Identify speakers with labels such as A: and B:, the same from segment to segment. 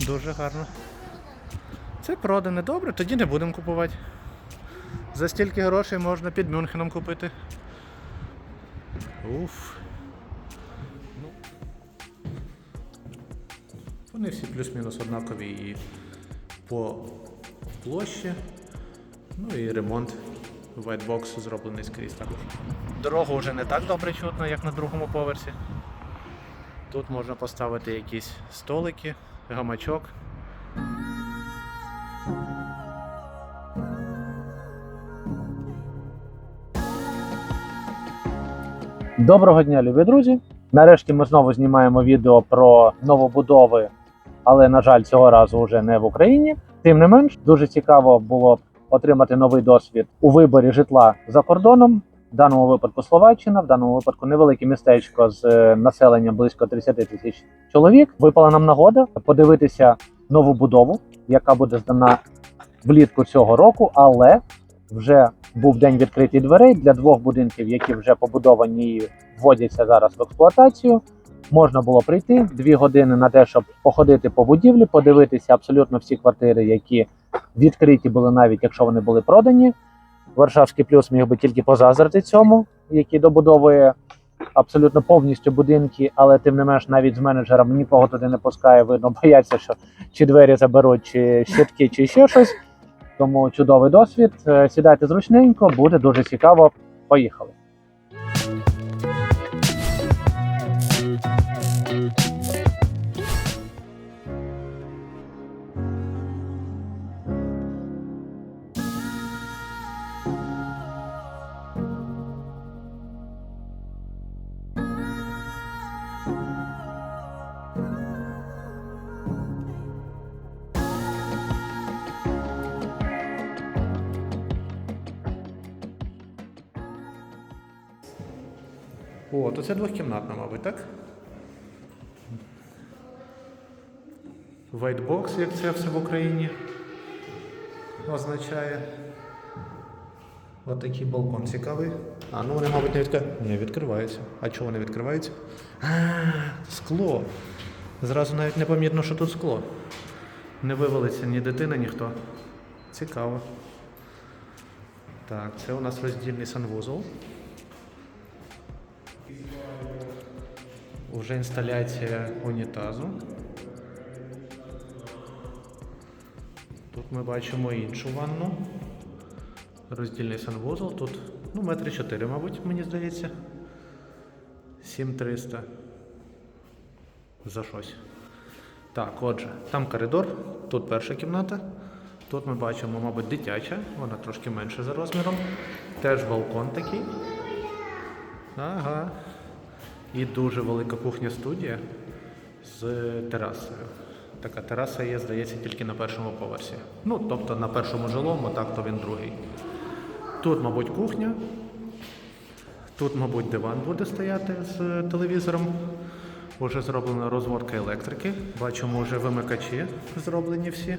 A: Дуже гарно. Це продане добре, тоді не будемо купувати. За стільки грошей можна під Мюнхеном купити. Уф. Ну. Вони всі плюс-мінус однакові і по площі. Ну і ремонт Whitebox зроблений скрізь також. Дорогу вже не так добре чутно, як на другому поверсі. Тут можна поставити якісь столики, гамачок.
B: Доброго дня, любі друзі! Нарешті ми знову знімаємо відео про новобудови, але на жаль, цього разу вже не в Україні. Тим не менш, дуже цікаво було отримати новий досвід у виборі житла за кордоном. В даному випадку Словаччина, в даному випадку невелике містечко з е, населенням близько 30 тисяч чоловік. Випала нам нагода подивитися нову будову, яка буде здана влітку цього року, але вже був день відкритих дверей для двох будинків, які вже побудовані і вводяться зараз в експлуатацію. Можна було прийти дві години на те, щоб походити по будівлі, подивитися абсолютно всі квартири, які відкриті були, навіть якщо вони були продані. Варшавський плюс міг би тільки позазрити цьому, який добудовує абсолютно повністю будинки, але тим не менш, навіть з менеджером нікого туди не пускає. Видно, бояться, що чи двері заберуть, чи щитки, чи ще щось. Тому чудовий досвід. Е, Сідайте зручненько, буде дуже цікаво. Поїхали.
A: То це двохкімнатна, мабуть, так? Whitebox, як це все в Україні означає. Ось такий балкон цікавий. А, ну вони, мабуть, не відкриваються. Ні, відкриваються. А чого вони відкриваються? А, скло. Зразу навіть не помітно, що тут скло. Не вивалиться ні дитина, ніхто. Цікаво. Так, це у нас роздільний санвузол. Уже інсталяція унітазу. Тут ми бачимо іншу ванну. Роздільний санвузол. Тут ну, метри 4, мабуть, мені здається. 7300. За щось. Так, отже, там коридор, тут перша кімната. Тут ми бачимо, мабуть, дитяча, вона трошки менша за розміром. Теж балкон такий. Ага. І дуже велика кухня-студія з терасою. Така тераса є, здається, тільки на першому поверсі. Ну, тобто на першому жилому, так то він другий. Тут, мабуть, кухня. Тут, мабуть, диван буде стояти з телевізором. Уже зроблена розводка електрики. Бачимо вже вимикачі зроблені всі.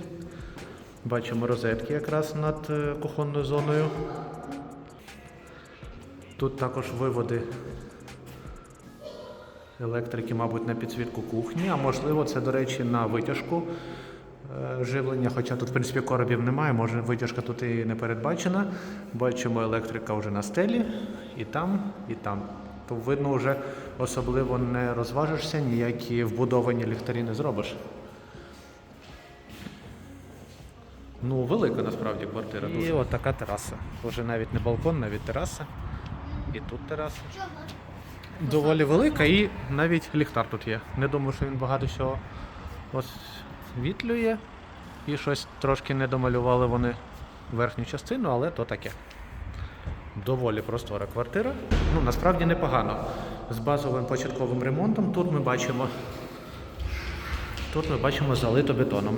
A: Бачимо розетки якраз над е, кухонною зоною. Тут також виводи електрики, мабуть, на підсвітку кухні, а можливо, це, до речі, на витяжку е, живлення. Хоча тут, в принципі, коробів немає, може витяжка тут і не передбачена. Бачимо, електрика вже на стелі, і там, і там. То видно, вже особливо не розважишся, ніякі вбудовані ліхтарі не зробиш. Ну, велика насправді квартира. І от така тераса. Вже навіть не балкон, навіть тераса. І тут тераса. Доволі велика і навіть ліхтар тут є. Не думаю, що він багато чого освітлює. І щось трошки не домалювали вони верхню частину, але то таке. Доволі простора квартира. Ну, насправді непогано. З базовим початковим ремонтом тут ми бачимо. Тут ми бачимо залито бетоном.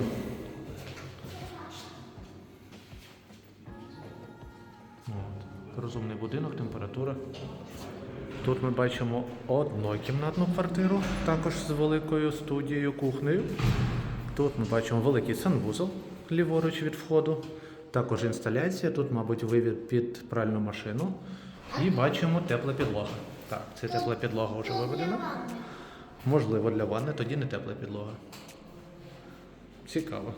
A: От. Розумний будинок, температура. Тут ми бачимо однокімнатну квартиру, також з великою студією, кухнею. Тут ми бачимо великий санвузол ліворуч від входу. Також інсталяція. Тут, мабуть, вивід під пральну машину. І бачимо тепла підлога. Так, це тепла підлога вже виведена. Можливо, для ванни, тоді не тепла підлога. Цікаво.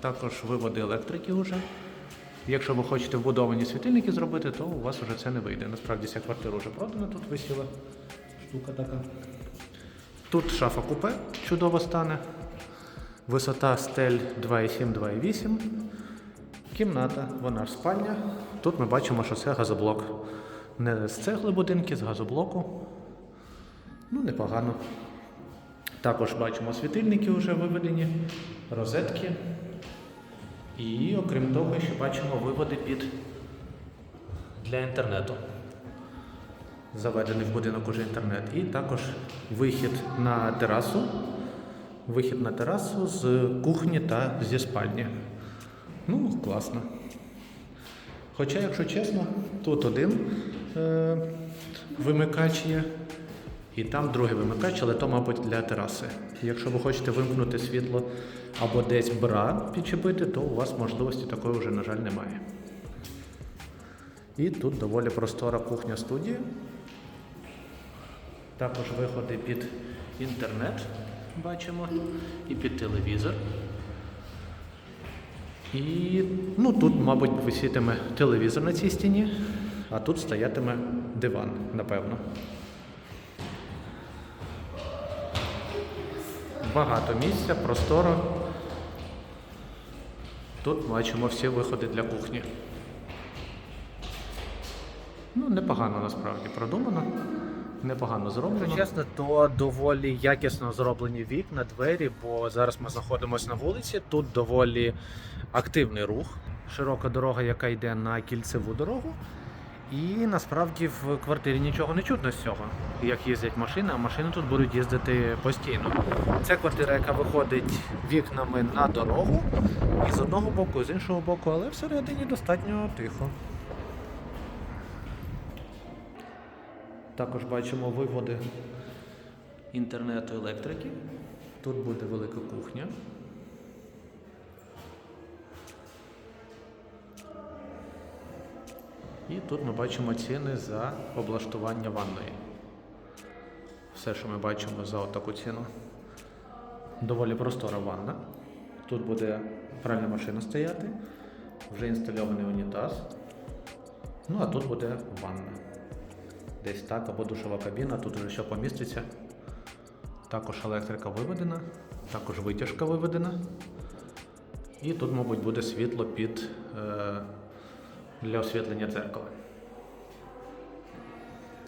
A: Також виводи електрики вже. Якщо ви хочете вбудовані світильники зробити, то у вас вже це не вийде. Насправді ця квартира вже продана, тут висіла штука така. Тут шафа купе чудово стане. Висота стель 2,7-2,8. Кімната, вона ж спальня. Тут ми бачимо, що це газоблок. Не з цегли будинки, з газоблоку. Ну, непогано. Також бачимо світильники вже виведені, розетки. І окрім того, ще бачимо виводи під для інтернету. Заведений в будинок уже інтернет. І також вихід на терасу. Вихід на терасу з кухні та зі спальні. Ну, класно. Хоча, якщо чесно, тут один е, вимикач є, і там другий вимикач, але то, мабуть, для тераси. Якщо ви хочете вимкнути світло або десь бра підчепити, то у вас можливості такої вже, на жаль, немає. І тут доволі простора кухня студія. Також виходи під інтернет бачимо і під телевізор. І ну, тут, мабуть, висітиме телевізор на цій стіні, а тут стоятиме диван, напевно. Багато місця, просторо. Тут бачимо всі виходи для кухні. Ну, непогано насправді продумано, непогано зроблено. Чесно, то доволі якісно зроблені вікна, двері, бо зараз ми знаходимося на вулиці. Тут доволі активний рух, широка дорога, яка йде на кільцеву дорогу. І насправді в квартирі нічого не чутно з цього, як їздять машини, а машини тут будуть їздити постійно. Це квартира, яка виходить вікнами на дорогу, і з одного боку, і з іншого боку, але всередині достатньо тихо. Також бачимо виводи інтернету електрики. Тут буде велика кухня. І тут ми бачимо ціни за облаштування ванної. Все, що ми бачимо за таку ціну. Доволі простора ванна. Тут буде пральна машина стояти, вже інстальований унітаз. Ну а тут буде ванна. Десь так, або душова кабіна, тут вже що поміститься. Також електрика виведена, також витяжка виведена. І тут, мабуть, буде світло під е, для освітлення дзеркала.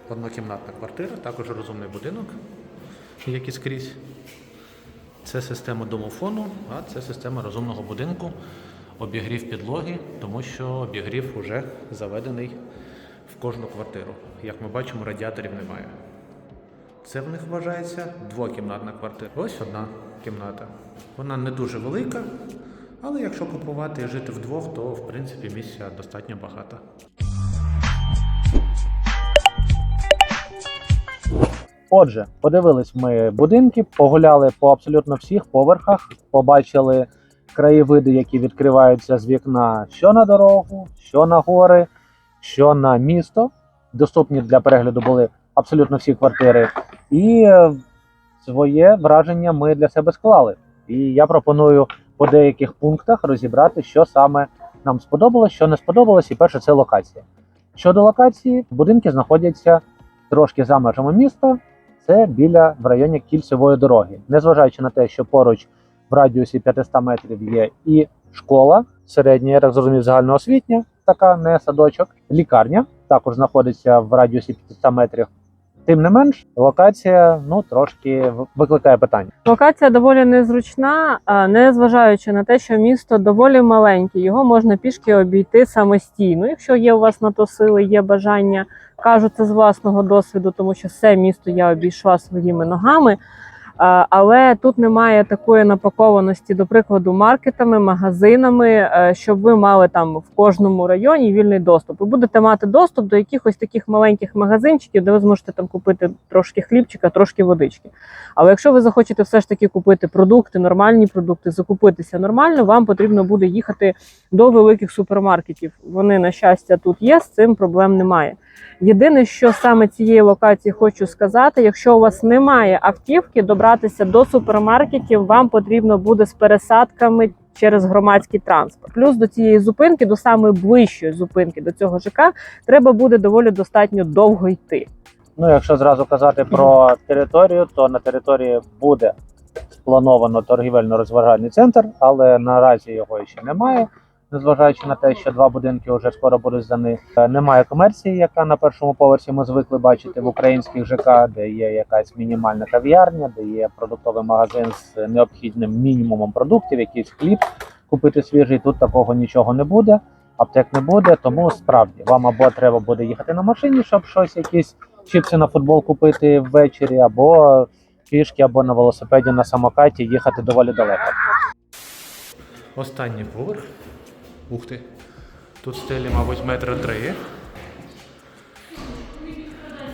A: Однокімнатна квартира, також розумний будинок, як і скрізь. Це система домофону, а це система розумного будинку, обігрів підлоги, тому що обігрів вже заведений в кожну квартиру. Як ми бачимо, радіаторів немає. Це в них вважається двокімнатна квартира. Ось одна кімната. Вона не дуже велика, але якщо купувати і жити вдвох, то в принципі місця достатньо багато.
B: Отже, подивились ми будинки, погуляли по абсолютно всіх поверхах, побачили краєвиди, які відкриваються з вікна що на дорогу, що на гори, що на місто. Доступні для перегляду були абсолютно всі квартири. І е, своє враження ми для себе склали. І я пропоную по деяких пунктах розібрати, що саме нам сподобалось, що не сподобалось. І перше це локація. Щодо локації, будинки знаходяться трошки за межами міста, це біля в районі кільцевої дороги. Незважаючи на те, що поруч в радіусі 500 метрів є і школа середня, я так зрозумів, загальноосвітня, така не садочок, лікарня також знаходиться в радіусі 500 метрів. Тим не менш, локація ну трошки викликає питання.
C: Локація доволі незручна, не незважаючи на те, що місто доволі маленьке, його можна пішки обійти самостійно. Якщо є у вас на то сили, є бажання, кажу це з власного досвіду, тому що все місто я обійшла своїми ногами. Але тут немає такої напакованості, до прикладу, маркетами, магазинами, е, щоб ви мали там в кожному районі вільний доступ. Ви будете мати доступ до якихось таких маленьких магазинчиків, де ви зможете там купити трошки хлібчика, трошки водички. Але якщо ви захочете все ж таки купити продукти, нормальні продукти, закупитися нормально, вам потрібно буде їхати до великих супермаркетів. Вони, на щастя, тут є, з цим проблем немає. Єдине, що саме цієї локації хочу сказати, якщо у вас немає автівки, добратися до супермаркетів вам потрібно буде з пересадками через громадський транспорт. Плюс до цієї зупинки, до самої ближчої зупинки до цього ЖК, треба буде доволі достатньо довго йти.
B: Ну, якщо зразу казати про територію, то на території буде сплановано торгівельно-розважальний центр, але наразі його ще немає. Незважаючи на те, що два будинки вже скоро будуть здані. Е, Немає комерції, яка на першому поверсі ми звикли бачити в українських ЖК, де є якась мінімальна кав'ярня, де є продуктовий магазин з необхідним мінімумом продуктів, якийсь хліб купити свіжий. Тут такого нічого не буде. Аптек не буде, тому справді вам або треба буде їхати на машині, щоб щось, якісь чіпси на футбол купити ввечері, або пішки, або на велосипеді на самокаті їхати доволі далеко.
A: Останній поверх. Ух ти. Тут стелі, мабуть, метра три.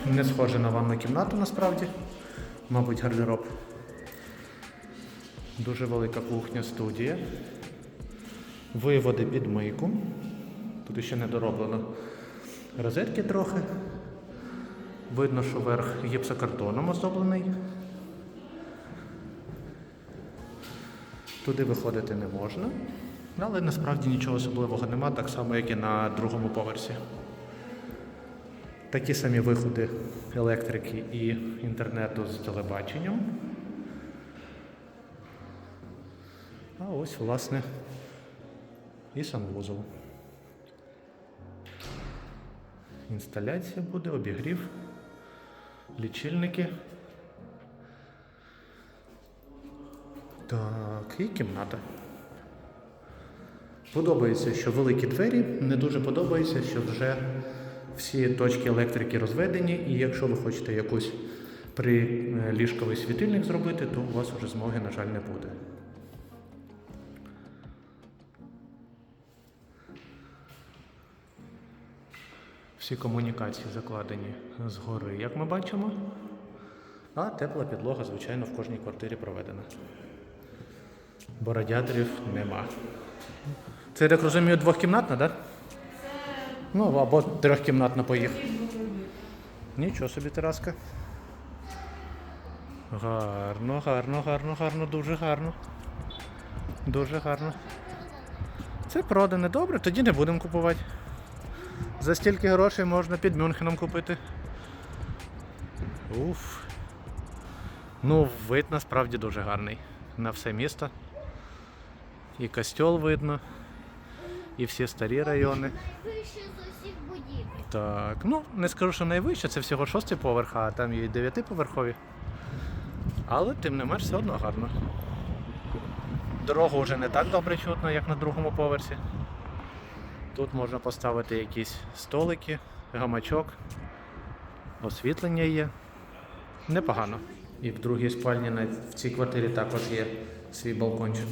A: Не схоже на ванну кімнату насправді. Мабуть, гардероб. Дуже велика кухня, студія. Виводи під мийку. Тут ще не дороблено. Розетки трохи. Видно, що верх гіпсокартоном оздоблений. Туди виходити не можна. Але насправді нічого особливого нема, так само, як і на другому поверсі. Такі самі виходи електрики і інтернету з телебаченням. А ось, власне, і санвузол. Інсталяція буде, обігрів, лічильники. Так, і кімната. Подобається, що великі двері, не дуже подобається, що вже всі точки електрики розведені, і якщо ви хочете якусь приліжковий світильник зробити, то у вас вже змоги, на жаль, не буде. Всі комунікації закладені згори, як ми бачимо. А тепла підлога, звичайно, в кожній квартирі проведена. Бо радіаторів нема. Це, я так розумію, двохкімнатна, так? Да? Ну, або трьохкімнатна поїхав. Нічого собі тераска. Гарно, гарно, гарно, гарно, дуже гарно. Дуже гарно. Це продане добре, тоді не будемо купувати. За стільки грошей можна під Мюнхеном купити. Уф. Ну, вид насправді дуже гарний. На все місто. І костьол видно, і всі старі райони.
D: Вище з усіх будівель.
A: Так, ну не скажу, що найвище, це всього шостий поверх, а там є і дев'ятиповерхові. Але тим не менш все одно гарно. Дорогу вже не так добре чутно, як на другому поверсі. Тут можна поставити якісь столики, гамачок, освітлення є. Непогано. І в другій спальні в цій квартирі також є свій балкончик.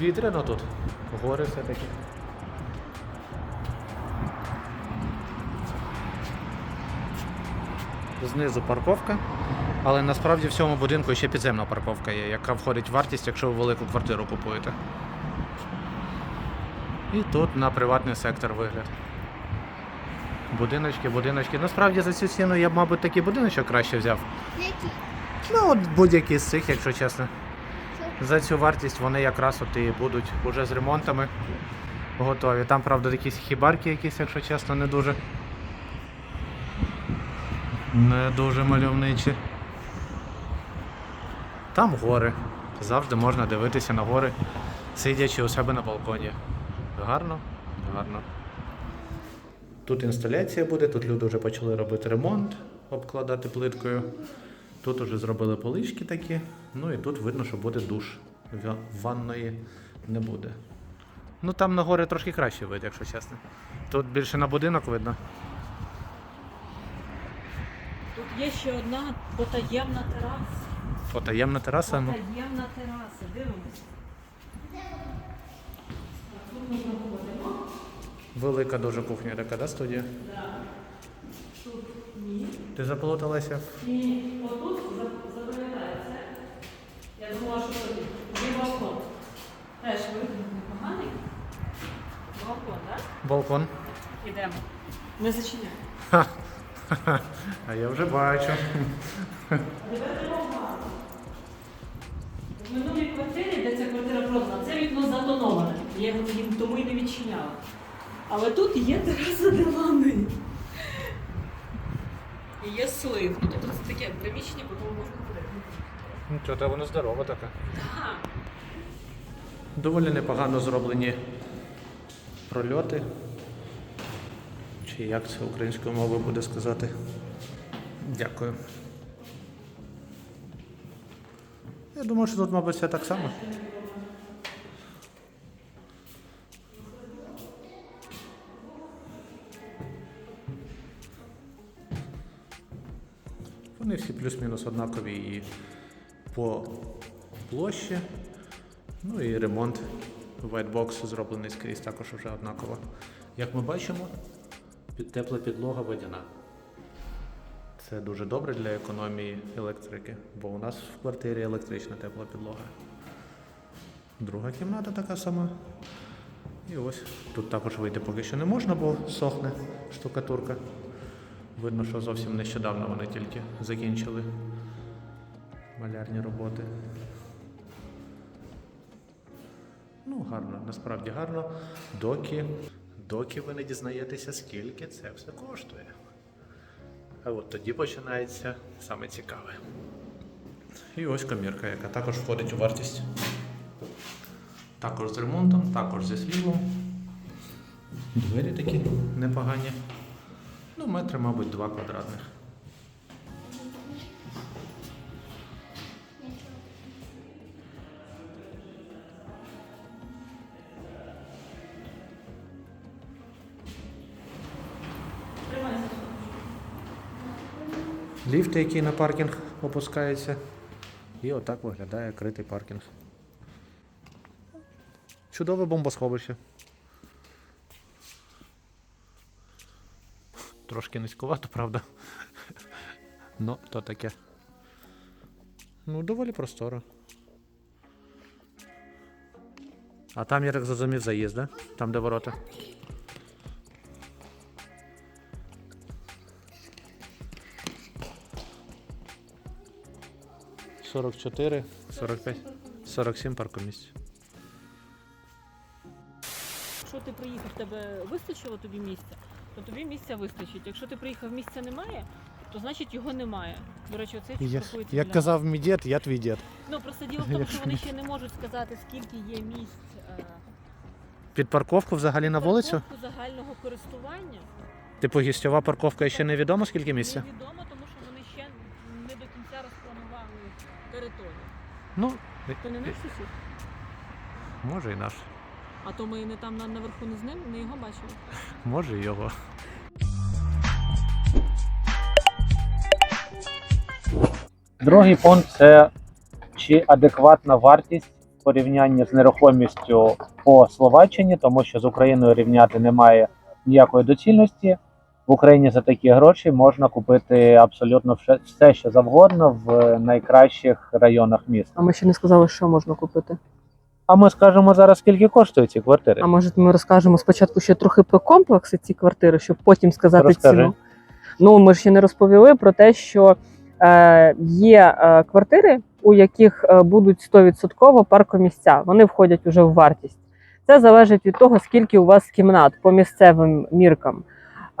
A: Вітряно тут. Гори все-таки. Знизу парковка, але насправді в цьому будинку ще підземна парковка є, яка входить в вартість, якщо ви велику квартиру купуєте. І тут на приватний сектор вигляд. Будиночки, будиночки. Насправді за цю ціну я б, мабуть, такий будиночок краще взяв.
D: Які?
A: Ну, от будь-який з цих, якщо чесно. За цю вартість вони якраз от і будуть уже з ремонтами готові. Там, правда, якісь хібарки якісь, якщо чесно, не дуже. Не дуже мальовничі. Там гори. Завжди можна дивитися на гори, сидячи у себе на балконі. Гарно, гарно. Тут інсталяція буде, тут люди вже почали робити ремонт, обкладати плиткою. Тут уже зробили полички такі, ну і тут видно, що буде душ. Ванної не буде. Ну там на гори трошки краще вид, якщо чесно. Тут більше на будинок видно.
C: Тут є ще одна потаємна тераса.
A: Потаємна тераса. Ну.
C: Потаємна тераса, дивимося.
A: Велика дуже кухня така, да, студія? Ти заплуталася?
C: І отут заповідається. Я думала, що тут є балкон. Теж вигляд непоганий. Балкон, так?
A: Балкон.
C: Ідемо. Не зачиняй.
A: А я вже бачу.
C: В минулій квартирі, де ця квартира продана, це вікно затоноване. Я його тоді тому і не відчиняла. Але тут є тераса для ванни. І є слив. Ну, тобто це таке приміщення, по тому можна ходити.
A: Нічого, та воно здорова така.
C: Так.
A: Доволі непогано зроблені прольоти. Чи як це українською мовою буде сказати? Дякую. Я думаю, що тут, мабуть, все так само. Плюс-мінус однакові і по площі. Ну і ремонт Whitebox зроблений скрізь також вже однаково. Як ми бачимо, тепла підлога водяна. Це дуже добре для економії електрики, бо у нас в квартирі електрична тепла підлога. Друга кімната така сама. І ось тут також вийти поки що не можна, бо сохне штукатурка. Видно, що зовсім нещодавно вони тільки закінчили малярні роботи. Ну, гарно, насправді гарно. Доки, доки ви не дізнаєтеся, скільки це все коштує. А от тоді починається саме цікаве. І ось комірка, яка також входить у вартість. Також з ремонтом, також зі слівом. Двері такі непогані. Ну, метри, мабуть, два квадратних. Ліфт, який на паркінг опускається. І отак виглядає критий паркінг. Чудове бомбосховище. Трошки низькувато, правда. Ну, то таке. Ну, доволі просторо. А там, я так зрозумів, заїзд, да? Там, де ворота. Сорок чотири, сорок п'ять, сорок сім паркомісць.
C: Якщо ти приїхав, тебе вистачило тобі місця, то тобі місця вистачить. Якщо ти приїхав, місця немає, то значить його немає. До речі, оце
A: Я, як
C: для-
A: казав мій дід, я твій дід.
C: Ну просто діло в тому, що вони ще не можуть сказати, скільки є місць е,
A: Під парковку взагалі на вулицю?
C: парковку загального користування.
A: Типу гістьова парковка ще невідомо скільки місця?
C: Невідомо, тому що вони ще не до кінця розпланували територію.
A: Ну,
C: То не наш сусід.
A: може і наш.
C: А то ми не там наверху не з ним, не його бачили.
A: Може його.
B: Другий пункт це чи адекватна вартість в порівнянні з нерухомістю по Словаччині, тому що з Україною рівняти немає ніякої доцільності. В Україні за такі гроші можна купити абсолютно все- все, що завгодно в найкращих районах міста.
C: А ми ще не сказали, що можна купити.
B: А ми скажемо зараз, скільки коштують ці квартири.
C: А може ми розкажемо спочатку ще трохи про комплекси ці квартири, щоб потім сказати
B: Розкажи.
C: ціну. Ну, ми ж ще не розповіли про те, що е, є е, квартири, у яких е, будуть 100% паркомісця. Вони входять уже в вартість. Це залежить від того, скільки у вас кімнат по місцевим міркам.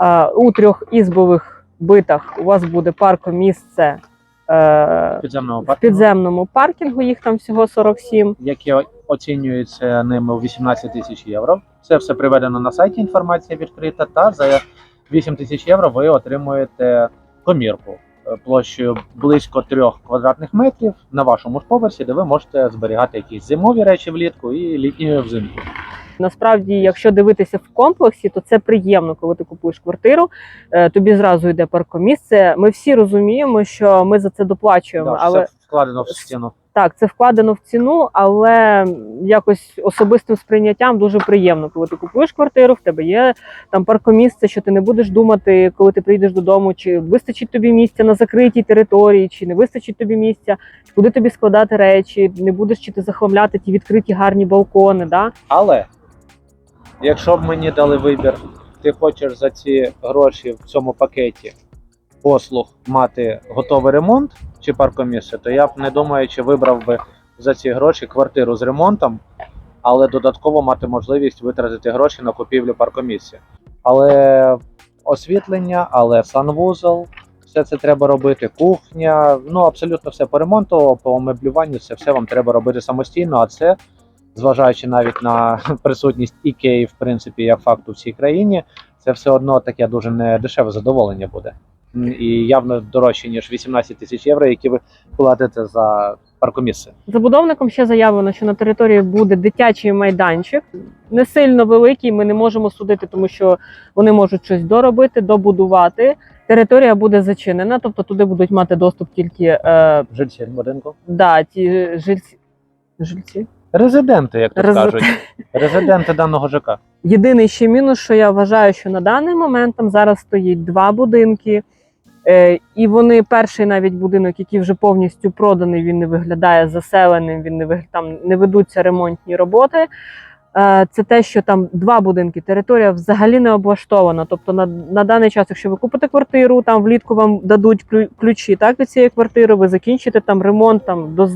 C: Е, у трьохізбових битах у вас буде паркомісце е,
B: В підземному
C: в
B: парку,
C: підземному паркінгу, їх там всього 47.
B: які оцінюються ними у 18 тисяч євро. Це все приведено на сайті. Інформація відкрита. Та за 8 тисяч євро ви отримуєте комірку е, площею близько 3 квадратних метрів на вашому ж поверсі, де ви можете зберігати якісь зимові речі влітку і літні взимку.
C: Насправді, якщо дивитися в комплексі, то це приємно, коли ти купуєш квартиру. е, Тобі зразу йде паркомісце. Ми всі розуміємо, що ми за це доплачуємо,
B: Да,
C: але
B: все вкладено в стіну.
C: так, це вкладено в ціну, але якось особистим сприйняттям дуже приємно, коли ти купуєш квартиру, в тебе є там паркомісце, що ти не будеш думати, коли ти прийдеш додому, чи вистачить тобі місця на закритій території, чи не вистачить тобі місця, куди тобі складати речі, не будеш чи ти захламляти ті відкриті гарні балкони. Да?
B: Але Якщо б мені дали вибір, ти хочеш за ці гроші в цьому пакеті послуг мати готовий ремонт чи паркомісце, то я б не думаючи вибрав би за ці гроші квартиру з ремонтом, але додатково мати можливість витратити гроші на купівлю паркомісця. Але освітлення, але санвузол, все це треба робити. Кухня, ну абсолютно все по ремонту, по меблюванню, це все вам треба робити самостійно. А це, зважаючи навіть на присутність ікеї, в принципі, як факту в цій країні, це все одно таке дуже недешеве задоволення буде. І явно дорожче, ніж 18 тисяч євро, які ви платите за паркомісце.
C: Забудовником ще заявлено, що на території буде дитячий майданчик, не сильно великий. Ми не можемо судити, тому що вони можуть щось доробити, добудувати. Територія буде зачинена, тобто туди будуть мати доступ тільки е,
B: Жильці будинку.
C: да, ті жильці. Жильці.
B: Резиденти, як тут
C: Рез-
B: кажуть. Резиденти даного ЖК.
C: Єдиний ще мінус, що я вважаю, що на даний момент там зараз стоїть два будинки. Е, і вони перший навіть будинок, який вже повністю проданий, він не виглядає заселеним, він не вигля- там не ведуться ремонтні роботи. Е, це те, що там два будинки, територія взагалі не облаштована. Тобто на, на даний час, якщо ви купите квартиру, там влітку вам дадуть ключі так, від цієї квартири, ви закінчите там ремонт там, до,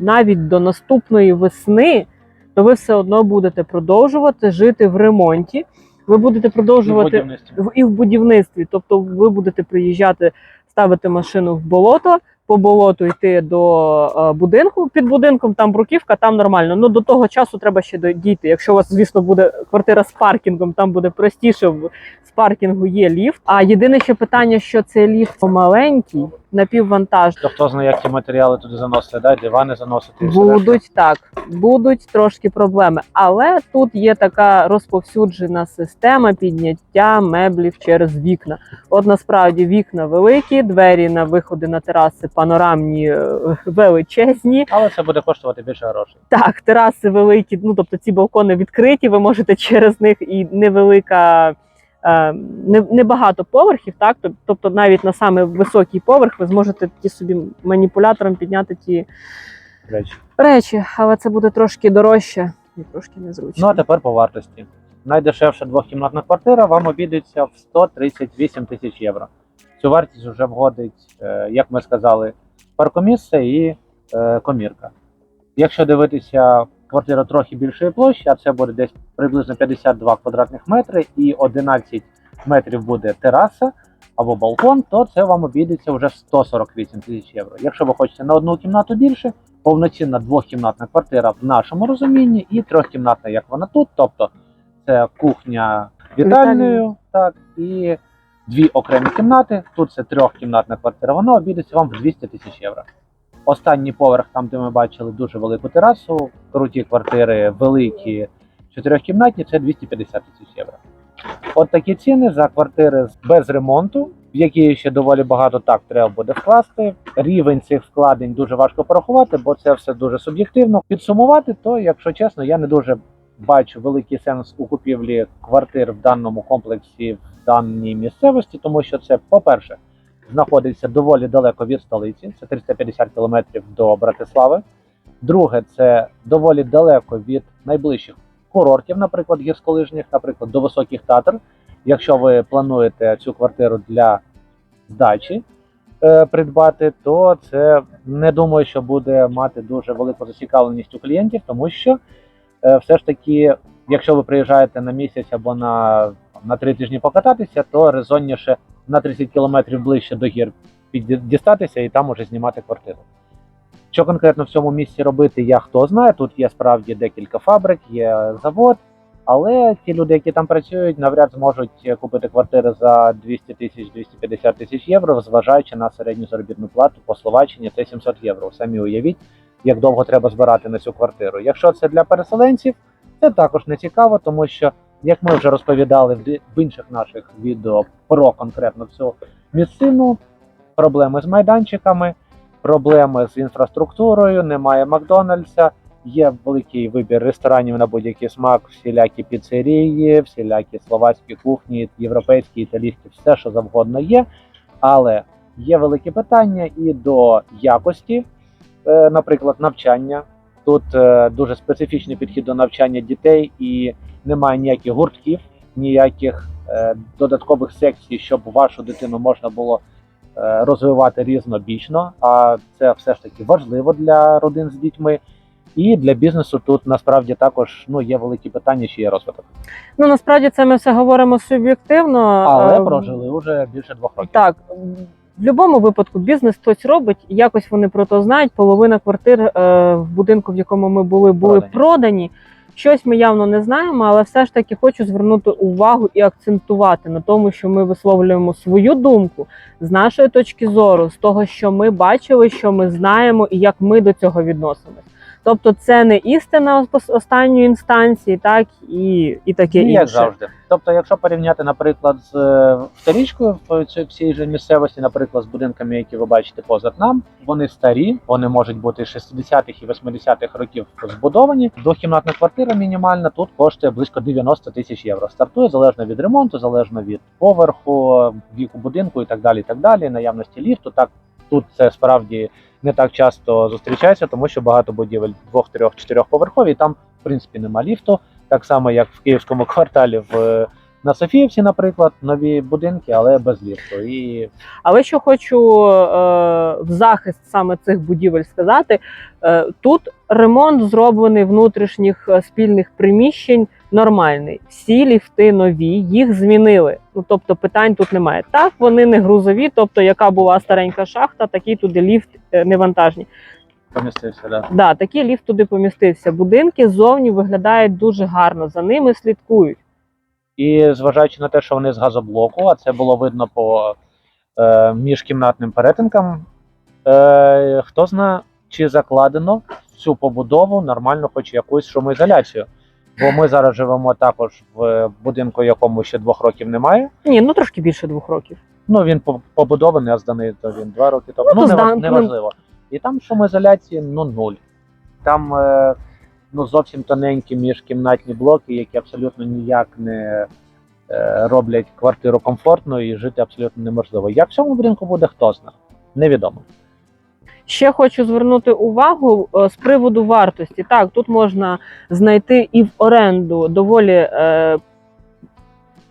C: навіть до наступної весни, то ви все одно будете продовжувати жити в ремонті. Ви будете продовжувати в і в будівництві. Тобто, ви будете приїжджати, ставити машину в болото, по болоту йти до е, будинку. Під будинком там бруківка, там нормально. Ну до того часу треба ще дійти. Якщо у вас, звісно, буде квартира з паркінгом, там буде простіше. Паркінгу є ліфт. А єдине ще питання, що цей ліфт маленький, напіввантажний.
B: То хто знає, як ці матеріали туди заносити, да? дивани заносити. і все.
C: Будуть так, будуть трошки проблеми, але тут є така розповсюджена система підняття меблів через вікна. От насправді вікна великі, двері на виходи на тераси панорамні е, величезні.
B: Але це буде коштувати більше грошей.
C: Так, тераси великі, ну тобто ці балкони відкриті, ви можете через них і невелика. Е, не- Небагато поверхів, так тобто навіть на саме високий поверх ви зможете ті собі маніпулятором підняти ті
B: Речі.
C: речі, але це буде трошки дорожче і трошки незручно.
B: Ну а тепер по вартості. Найдешевша двохкімнатна квартира вам обійдеться в 138 тисяч євро. Цю вартість вже входить, е, як ми сказали, паркомісце і е, комірка. Якщо дивитися квартира трохи більшої площі, а це буде десь приблизно 52 квадратних метри і 11 метрів буде тераса або балкон, то це вам обійдеться вже 148 тисяч євро. Якщо ви хочете на одну кімнату більше, повноцінна двохкімнатна квартира в нашому розумінні і трьохкімнатна, як вона тут. Тобто це кухня вітальною, так, і дві окремі кімнати. Тут це трьохкімнатна квартира. Вона обійдеться вам в 200 тисяч євро. Останній поверх, там, де ми бачили дуже велику терасу, круті квартири, великі чотирьохкімнатні, це 250 тисяч євро. От такі ціни за квартири без ремонту, в які ще доволі багато так треба буде вкласти. Рівень цих вкладень дуже важко порахувати, бо це все дуже суб'єктивно. Підсумувати, то, якщо чесно, я не дуже бачу великий сенс у купівлі квартир в даному комплексі в даній місцевості, тому що це, по-перше, знаходиться доволі далеко від столиці, це 350 кілометрів до Братислави. Друге, це доволі далеко від найближчих курортів, наприклад, гірськолижніх, наприклад, до високих татр. Якщо ви плануєте цю квартиру для здачі е, придбати, то це не думаю, що буде мати дуже велику зацікавленість у клієнтів, тому що е, все ж таки, якщо ви приїжджаєте на місяць або на, на три тижні покататися, то резонніше на 30 кілометрів ближче до гір дістатися і там уже знімати квартиру. Що конкретно в цьому місці робити, я хто знає. Тут є справді декілька фабрик, є завод, але ті люди, які там працюють, навряд зможуть купити квартири за 200 тисяч 250 тисяч євро, зважаючи на середню заробітну плату по Словаччині це 700 євро. Самі уявіть, як довго треба збирати на цю квартиру. Якщо це для переселенців, це також не цікаво, тому що, як ми вже розповідали в інших наших відео про конкретно цю місцину, проблеми з майданчиками, проблеми з інфраструктурою, немає Макдональдса. Є великий вибір ресторанів на будь-який смак, всілякі піцерії, всілякі словацькі кухні, європейські, італійські, все що завгодно є. Але є великі питання і до якості, е, наприклад, навчання Тут е, дуже специфічний підхід до навчання дітей і немає ніяких гуртків, ніяких е, додаткових секцій, щоб вашу дитину можна було е, розвивати різнобічно. А це все ж таки важливо для родин з дітьми. І для бізнесу тут насправді також ну є великі питання, чи є розвиток.
C: Ну насправді це ми все говоримо суб'єктивно.
B: Але прожили вже більше двох років.
C: Так, в будь-якому випадку бізнес хтось робить, якось вони про то знають. Половина квартир е, в будинку, в якому ми були, були
B: Продані.
C: продані. Щось ми явно не знаємо, але все ж таки хочу звернути увагу і акцентувати на тому, що ми висловлюємо свою думку з нашої точки зору, з того, що ми бачили, що ми знаємо, і як ми до цього відносимось. Тобто, це не істина ос- останньої інстанції, так і, і таке
B: Ні, як завжди. Тобто, якщо порівняти, наприклад, з е, вторічкою в цій же місцевості, наприклад, з будинками, які ви бачите позад нам, вони старі, вони можуть бути 60-х і 80-х років збудовані. Двохкімнатна квартира мінімальна тут коштує близько 90 тисяч євро. Стартує залежно від ремонту, залежно від поверху, віку будинку і так далі. І так далі, наявності ліфту. Так тут це справді не так часто зустрічається, тому що багато будівель двох, трьох, чотирьох поверхові, там в принципі нема ліфту. Так само як в київському кварталі в на Софіївці, наприклад, нові будинки, але без ліфту. І
C: Але що хочу е, в захист саме цих будівель сказати, е, тут ремонт зроблений внутрішніх е, спільних приміщень нормальний. Всі ліфти нові, їх змінили. Ну тобто питань тут немає. Так, вони не грузові, тобто яка була старенька шахта, такий туди ліфт е, не вантажні.
B: помістився. Да.
C: Да, такий ліфт туди помістився. Будинки ззовні виглядають дуже гарно, за ними слідкують.
B: І зважаючи на те, що вони з газоблоку, а це було видно по е, міжкімнатним перетинкам, е, хто знає, чи закладено в цю побудову нормально хоч якусь шумоізоляцію. Бо ми зараз живемо також в будинку, якому ще двох років немає.
C: Ні, ну трошки більше двох років.
B: Ну він по- побудований, а зданий то він два роки тому.
C: Ну,
B: Ну,
C: то
B: неваж-
C: здан-
B: неважливо. І там шумоізоляції ну нуль. Там е, ну зовсім тоненькі міжкімнатні блоки, які абсолютно ніяк не е, роблять квартиру комфортною і жити абсолютно неможливо. Як в цьому будинку буде, хто знає. Невідомо.
C: Ще хочу звернути увагу е, з приводу вартості. Так, тут можна знайти і в оренду доволі е,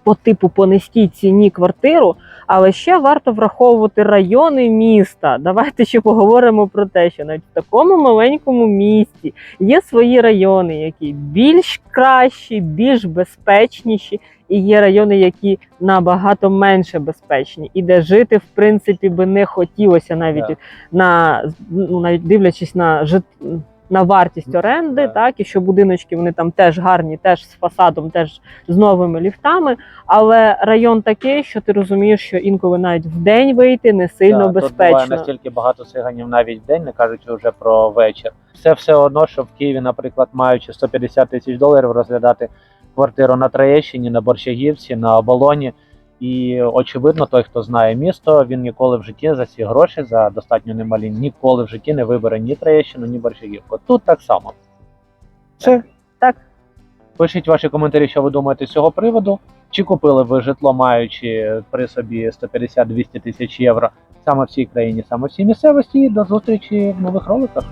C: по типу по низькій ціні квартиру, але ще варто враховувати райони міста. Давайте ще поговоримо про те, що навіть в такому маленькому місті є свої райони, які більш кращі, більш безпечніші, і є райони, які набагато менше безпечні, і де жити в принципі би не хотілося навіть
B: Так.
C: на ну, навіть дивлячись на жит... на вартість оренди,
B: Так.
C: так і що будиночки вони там теж гарні, теж з фасадом, теж з новими ліфтами. Але район такий, що ти розумієш, що інколи навіть в день вийти не сильно
B: Да, Тут буває
C: безпечно.
B: настільки багато циганів навіть в день, не кажучи вже про вечір. Все все одно, що в Києві, наприклад, маючи 150 тисяч доларів, розглядати квартиру на Троєщині, на Борщагівці, на Оболоні. І очевидно, той, хто знає місто, він ніколи в житті за ці гроші, за достатньо немалі, ніколи в житті не вибере ні Троєщину, ні Борщагівку. Тут так само. Все.
C: Так.
B: Пишіть ваші коментарі, що ви думаєте з цього приводу. Чи купили ви житло, маючи при собі 150-200 тисяч євро саме в цій країні, саме в цій місцевості. І до зустрічі в нових роликах.